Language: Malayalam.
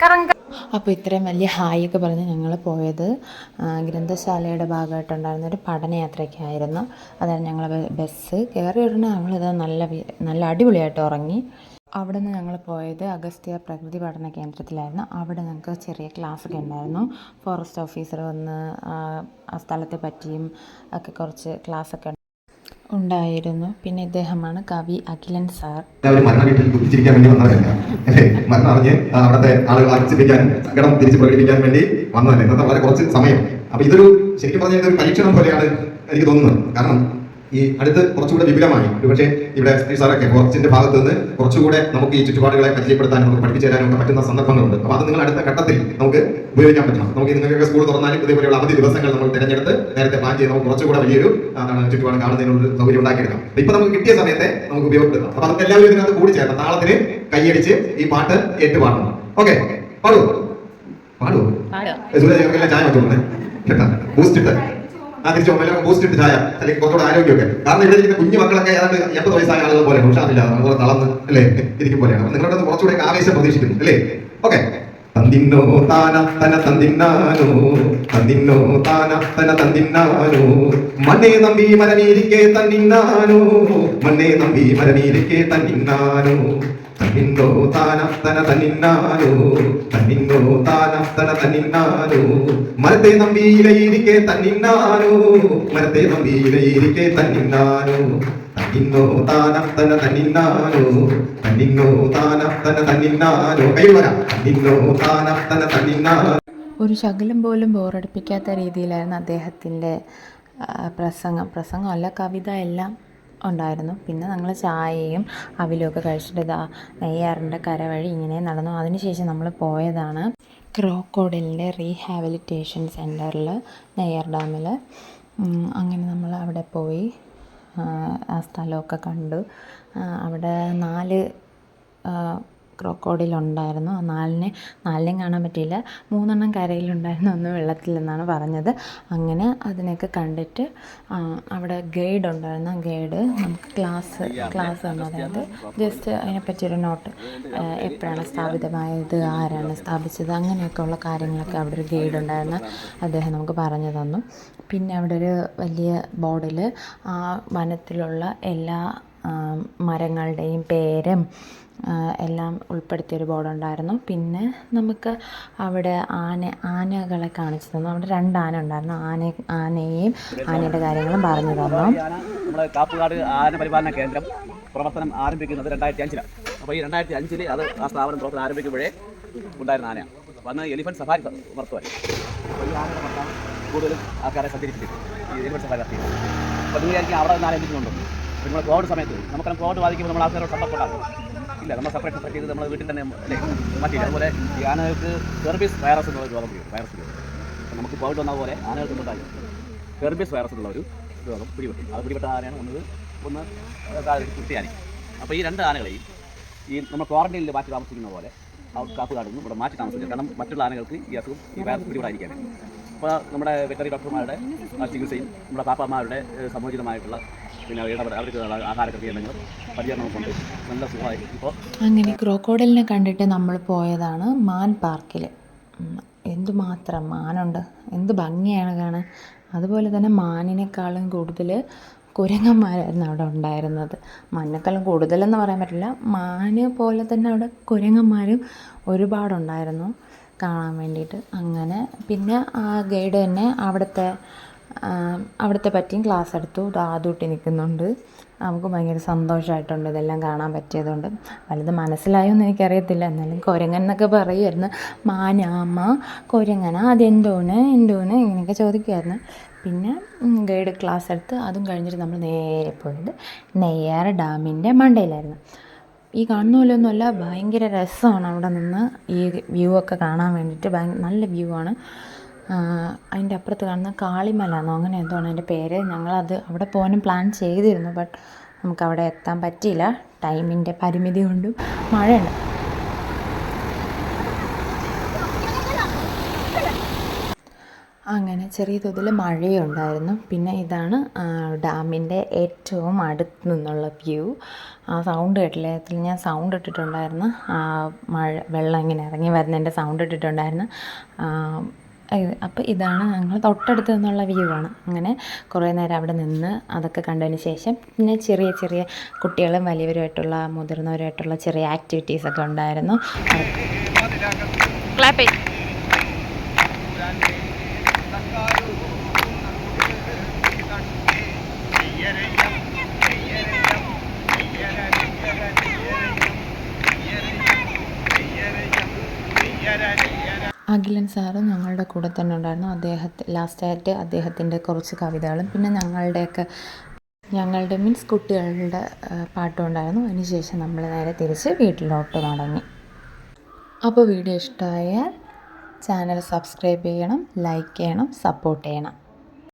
കറങ്ക അപ്പോൾ ഇത്രയും വലിയ ഹായ് ഒക്കെ പറഞ്ഞ് ഞങ്ങൾ പോയത് ഗ്രന്ഥശാലയുടെ ഭാഗമായിട്ടുണ്ടായിരുന്ന ഒരു പഠനയാത്രയ്ക്കായിരുന്നു. അതായത് ഞങ്ങൾ ബസ് കയറി ഉടനെ ഞങ്ങളിത് നല്ല നല്ല അടിപൊളിയായിട്ട് ഉറങ്ങി. അവിടെ നിന്ന് ഞങ്ങൾ പോയത് അഗസ്ത്യ പ്രകൃതി പഠന കേന്ദ്രത്തിലായിരുന്നു. അവിടെ ഞങ്ങൾക്ക് ചെറിയ ക്ലാസ് ഒക്കെ ഉണ്ടായിരുന്നു. ഫോറസ്റ്റ് ഓഫീസർ വന്ന് ആ, സ്ഥലത്തെ പറ്റിയും ഒക്കെ കുറച്ച് ക്ലാസ് ഒക്കെ ഉണ്ടായിരുന്നു. പിന്നെ ഇദ്ദേഹമാണ് കവി അഖിലൻ സാർ. മരണ വീട്ടിൽ വേണ്ടി അല്ലേ ആ അവിടുത്തെ ആളുകളെ ആശ്വസിപ്പിക്കാനും സങ്കടം തിരിച്ച് പ്രകടിപ്പിക്കാൻ വേണ്ടി വന്നതല്ലേ? ഇന്നത്തെ വളരെ കുറച്ച് സമയം. അപ്പൊ ഇതൊരു ശരിക്കും പറഞ്ഞാൽ ഇതൊരു പരീക്ഷണം പോലെയാണ് എനിക്ക് തോന്നുന്നത്. കാരണം ഈ അടുത്ത് കുറച്ചുകൂടെ വിപുലമായി. ഒരുപക്ഷെ ഇവിടെ പി സാറൊക്കെ കുറച്ചിന്റെ ഭാഗത്ത് നിന്ന് കുറച്ചുകൂടെ നമുക്ക് ഈ ചുറ്റുപാടുകളെ പരിചയപ്പെടുത്താനും നമുക്ക് പഠിപ്പിച്ചു തരാനും പറ്റുന്ന സന്ദർഭങ്ങളുണ്ട്. അപ്പൊ അത് നിങ്ങൾ അടുത്ത ഘട്ടത്തിൽ നമുക്ക് ഉപയോഗിക്കാൻ പറ്റണം. നമുക്ക് നിങ്ങൾക്കൊക്കെ സ്കൂൾ തുറന്നാലും ഇതേപോലെയുള്ള അവധി ദിവസങ്ങൾ നമ്മൾ തിരഞ്ഞെടുത്ത് നേരത്തെ പ്ലാൻ ചെയ്ത് നമുക്ക് കുറച്ചുകൂടെ വലിയൊരു ചുറ്റുപാട് കാണുന്നതിനുള്ള സൗകര്യം ഉണ്ടാക്കിയെടുക്കാം. ഇപ്പൊ നമുക്ക് കിട്ടിയ സമയത്തെ നമുക്ക് ഉപയോഗപ്പെടുത്താം. അപ്പൊ അതൊക്കെ എല്ലാവരും ഇതിനകത്ത് കൂടി ചേർന്ന് താളത്തിന് കൈയടിച്ച് ഈ പാട്ട് ഏറ്റുപാടണം. ഓക്കെ പാടു. പാടു. ചായ വെച്ചോളൂ കേട്ടാ. ബൂസ്റ്റ് ഇട്ട്. ആ തിരിച്ചു പോകുമ്പോൾ ബൂസ്റ്റ് ഇട്ട് ചായ അല്ലെങ്കിൽ കുറച്ചുകൂടെ ആരോഗ്യമൊക്കെ. കാരണം ഇവിടെ ഇരിക്കുന്ന കുഞ്ഞു മക്കളൊക്കെ ഏതാണ്ട് എൺപത് വയസ്സായ ആളുകൾ പോലെ ഉഷാറില്ല നമ്മൾ തളർന്ന് അല്ലേ? ഇരിക്കും പോലെയാണ് നിങ്ങളുടെ കുറച്ചുകൂടെ ആവേശം പ്രതീക്ഷിക്കുന്നു അല്ലേ? ഓക്കെ തന്തിന്നോ താന തന തന്തിന്നാനോ തന്തിന്നോ താന തന തന്തിന്നാനോ മണ്ണേ നമ്പി മരമീരിക്കെ തന്നിന്നാനോ? മണ്ണേ നമ്പി മരമീരിക്കെ തന്നിന്നാനോ? തന്നിന്നോ താന തന തന്നിന്നാനോ? തന്നിന്നോ താന തന തന്നിന്നാനോ? മരത്തെ നമ്പിയിലയിരിക്കെ തന്നിന്നാനോ? മരത്തെ നമ്പിയിലയിരിക്കെ തന്നിന്നാനോ? തന്നിന്നോ താനത്തന തന്നിന്നാലോ? തന്നിന്നോ താനത്തന തന്നിന്നാലോ? തന്നിന്നോ താനത്തന തന്നിന്നാലോ? ഒരു ശകലം പോലും ബോറടിപ്പിക്കാത്ത രീതിയിലായിരുന്നു അദ്ദേഹത്തിന്റെ പ്രസംഗം. പ്രസംഗമല്ല കവിത എല്ലാം ഉണ്ടായിരുന്നു. പിന്നെ ഞങ്ങൾ ചായയും അവിലുമൊക്കെ കഴിച്ചിട്ട് ഇതാ നെയ്യാറിന്റെ കര വഴി ഇങ്ങനെ നടന്നു. അതിനുശേഷം നമ്മൾ പോയതാണ് ക്രോക്കോഡിലിന്റെ റീഹാബിലിറ്റേഷൻ സെന്ററിൽ നെയ്യാർ ഡാമിൽ. അങ്ങനെ നമ്മൾ അവിടെ പോയി. ആ, സ്ഥലമൊക്കെ കണ്ടു. അവിടെ നാല് ക്രോക്കോഡിലുണ്ടായിരുന്നു. ആ നാലിനെ നാലിനെയും കാണാൻ പറ്റിയില്ല. മൂന്നെണ്ണം കരയിലുണ്ടായിരുന്നു ഒന്ന് വെള്ളത്തിലെന്നാണ് പറഞ്ഞത്. അങ്ങനെ അതിനെയൊക്കെ കണ്ടിട്ട് അവിടെ ഗൈഡ് ഉണ്ടായിരുന്നു. ഗൈഡ് നമുക്ക് ക്ലാസ് ക്ലാസ് തന്നു അതായത് ജസ്റ്റ് അതിനെപ്പറ്റിയൊരു നോട്ട് എപ്പോഴാണ് സ്ഥാപിതമായത് ആരാണ് സ്ഥാപിച്ചത് അങ്ങനെയൊക്കെയുള്ള കാര്യങ്ങളൊക്കെ അവിടെ ഒരു ഗൈഡ് ഉണ്ടായിരുന്നു. അദ്ദേഹം നമുക്ക് പറഞ്ഞു തന്നു. പിന്നെ അവിടെ ഒരു വലിയ ബോർഡിൽ ആ വനത്തിലുള്ള എല്ലാ മരങ്ങളുടെയും പേരും എല്ലാം ഉൾപ്പെടുത്തിയൊരു ബോർഡുണ്ടായിരുന്നു. പിന്നെ നമുക്ക് അവിടെ ആന ആനകളെ കാണിച്ചു തന്നു അവിടെ രണ്ട് ആന ഉണ്ടായിരുന്നു. ആന ആനയെയും ആനയുടെ കാര്യങ്ങളും പറഞ്ഞു തന്നു. നമ്മുടെ കാപ്പുകാട് ആന പരിപാലന കേന്ദ്രം പ്രവർത്തനം ആരംഭിക്കുന്നത് രണ്ടായിരത്തി അഞ്ചിലാണ് അപ്പോൾ ഈ രണ്ടായിരത്തി അഞ്ചിൽ അത് ആ സ്ഥാപനം പ്രവർത്തനം ആരംഭിക്കുമ്പോഴേ ഉണ്ടായിരുന്ന ആനയാണ്. വന്ന് എലിഫന്റ് സഫാരി നടത്തുവാൻ അപ്പോൾ ഈ ആനയുടെ പുറത്താണ് കൂടുതലും ആൾക്കാരെ സഞ്ചരിപ്പിച്ചിട്ടുണ്ട് ഈ എലിഫന്റ് സഫാരി നടത്തി അപ്പോൾ നിങ്ങൾ ആയിരിക്കും അവിടെ നിന്ന് ആരംഭിക്കുന്നുണ്ടോ നിങ്ങൾ കോവിഡ് സമയത്ത് നമുക്കറിയാം കോവിഡ് ബാധിക്കുമ്പോൾ നമ്മൾ ആൾക്കാരോട് സമ്പർക്കുണ്ടാകും ഇല്ല നമ്മൾ സെപ്പറേറ്റ് സെപ്പറേറ്റ് ചെയ്ത് നമ്മൾ വീട്ടിൽ തന്നെ അല്ലേ? മാറ്റിയില്ല. അതുപോലെ ഈ ആനകൾക്ക് സെർബീസ് വൈറസ് എന്നുള്ള രോഗം പിടിക്കും വൈറസ് രോഗം നമുക്ക് കോവിഡ് വന്ന പോലെ ആനകൾക്ക് ഉണ്ടായി. ഹെർബിയസ് വൈറസ് എന്നുള്ള ഒരു രോഗം പിടിപെട്ടു. അത് പിടിപെട്ട ആനയാണ് വന്നത് ഒന്ന് കുട്ടിയാനി അപ്പോൾ ഈ രണ്ട് ആനകളെയും ഈ നമ്മൾ ക്വാറന്റൈനിൽ മാറ്റി താമസിക്കുന്ന പോലെ കാപ്പ് കാപ്പുകാട് നിന്ന് ഇവിടെ മാറ്റി താമസിക്കുക. കാരണം മറ്റുള്ള ആനകൾക്ക് ഈ അസുഖം ഈ വൈറസ് പിടിപെടാതിരിക്കാനാണ്. അപ്പോൾ നമ്മുടെ വെറ്ററി ഡോക്ടർമാരുടെ ചികിത്സയും നമ്മുടെ പാപ്പമാരുടെ സമുചിതമായിട്ടുള്ള നല്ല അങ്ങനെ ക്രോക്കോഡലിനെ കണ്ടിട്ട് നമ്മൾ പോയതാണ് മാൻ പാർക്കിൽ എന്തുമാത്രം മാനുണ്ട്. എന്ത് ഭംഗിയാണ് കാണാൻ. അതുപോലെ തന്നെ മാനിനേക്കാളും കൂടുതൽ കുരങ്ങന്മാരായിരുന്നു അവിടെ ഉണ്ടായിരുന്നത്. മാനിനേക്കാളും കൂടുതലെന്ന് പറയാൻ പറ്റില്ല. മാന് പോലെ തന്നെ അവിടെ കുരങ്ങന്മാരും ഒരുപാടുണ്ടായിരുന്നു കാണാൻ വേണ്ടിയിട്ട്. അങ്ങനെ പിന്നെ ആ ഗൈഡ് തന്നെ അവിടുത്തെ അവിടുത്തെ പറ്റിയും ക്ലാസ് എടുത്തു. ദാതൂട്ടി നിൽക്കുന്നുണ്ട്. നമുക്ക് ഭയങ്കര സന്തോഷമായിട്ടുണ്ട് ഇതെല്ലാം കാണാൻ പറ്റിയതുകൊണ്ട്. വലുത് മനസ്സിലായോ എന്ന് എനിക്കറിയത്തില്ല. എന്നാലും കുരങ്ങൻ എന്നൊക്കെ പറയുമായിരുന്നു മാനാമ്മ കുരങ്ങന അതെന്തോന്ന് എന്തോന്ന് ഇങ്ങനെയൊക്കെ ചോദിക്കുമായിരുന്നു പിന്നെ ഗൈഡ് ക്ലാസ് എടുത്ത് അതും കഴിഞ്ഞിട്ട് നമ്മൾ നേരെ പോയത് നെയ്യാർ ഡാമിന്റെ മണ്ടയിലായിരുന്നു. ഈ കാണുന്ന പോലെ ഒന്നുമല്ല ഭയങ്കര രസമാണ് അവിടെ നിന്ന് ഈ വ്യൂ ഒക്കെ കാണാൻ വേണ്ടിയിട്ട്. നല്ല വ്യൂ ആണ്. അതിന്റെ അപ്പുറത്ത് കാണുന്ന കാളിമല എന്നോ അങ്ങനെ എന്തോ ആണ് അതിന്റെ പേര്. ഞങ്ങളത് അവിടെ പോകാനും പ്ലാൻ ചെയ്തിരുന്നു ബട്ട് നമുക്ക് അവിടെ എത്താൻ പറ്റിയില്ല. ടൈമിന്റെ പരിമിതി കൊണ്ടും മഴയുണ്ട്. അങ്ങനെ ചെറിയ തോതിൽ മഴയുണ്ടായിരുന്നു പിന്നെ ഇതാണ് ഡാമിന്റെ ഏറ്റവും അടുത്ത് നിന്നുള്ള വ്യൂ. ആ സൗണ്ട് കേട്ടില്ലേ? അതിൽ ഞാൻ സൗണ്ട് ഇട്ടിട്ടുണ്ടായിരുന്നു. മഴ വെള്ളം ഇങ്ങനെ ഇറങ്ങി വരുന്നതിന്റെ സൗണ്ട് ഇട്ടിട്ടുണ്ടായിരുന്നു. അപ്പോൾ ഇതാണ് ഞങ്ങൾ തൊട്ടടുത്ത് നിന്നുള്ള വ്യൂ ആണ്. അങ്ങനെ കുറേ നേരം അവിടെ നിന്ന് അതൊക്കെ കണ്ടതിന് ശേഷം പിന്നെ ചെറിയ ചെറിയ കുട്ടികളും വലിയവരുമായിട്ടുള്ള മുതിർന്നവരുമായിട്ടുള്ള ചെറിയ ആക്ടിവിറ്റീസൊക്കെ ഉണ്ടായിരുന്നു. ക്ലാപ്പ് അഖിലൻ സാറ് ഞങ്ങളുടെ കൂടെ തന്നെ ഉണ്ടായിരുന്നു. അദ്ദേഹത്തെ ലാസ്റ്റായിട്ട് അദ്ദേഹത്തിന്റെ കുറച്ച് കവിതകളും പിന്നെ ഞങ്ങളുടെയൊക്കെ ഞങ്ങളുടെ മീൻസ് കുട്ടികളുടെ പാട്ടും ഉണ്ടായിരുന്നു. അതിനുശേഷം നമ്മൾ നേരെ തിരിച്ച് വീട്ടിലോട്ട് മടങ്ങി. അപ്പോൾ വീഡിയോ ഇഷ്ടമായാൽ ചാനൽ സബ്സ്ക്രൈബ് ചെയ്യണം ലൈക്ക് ചെയ്യണം സപ്പോർട്ട് ചെയ്യണം.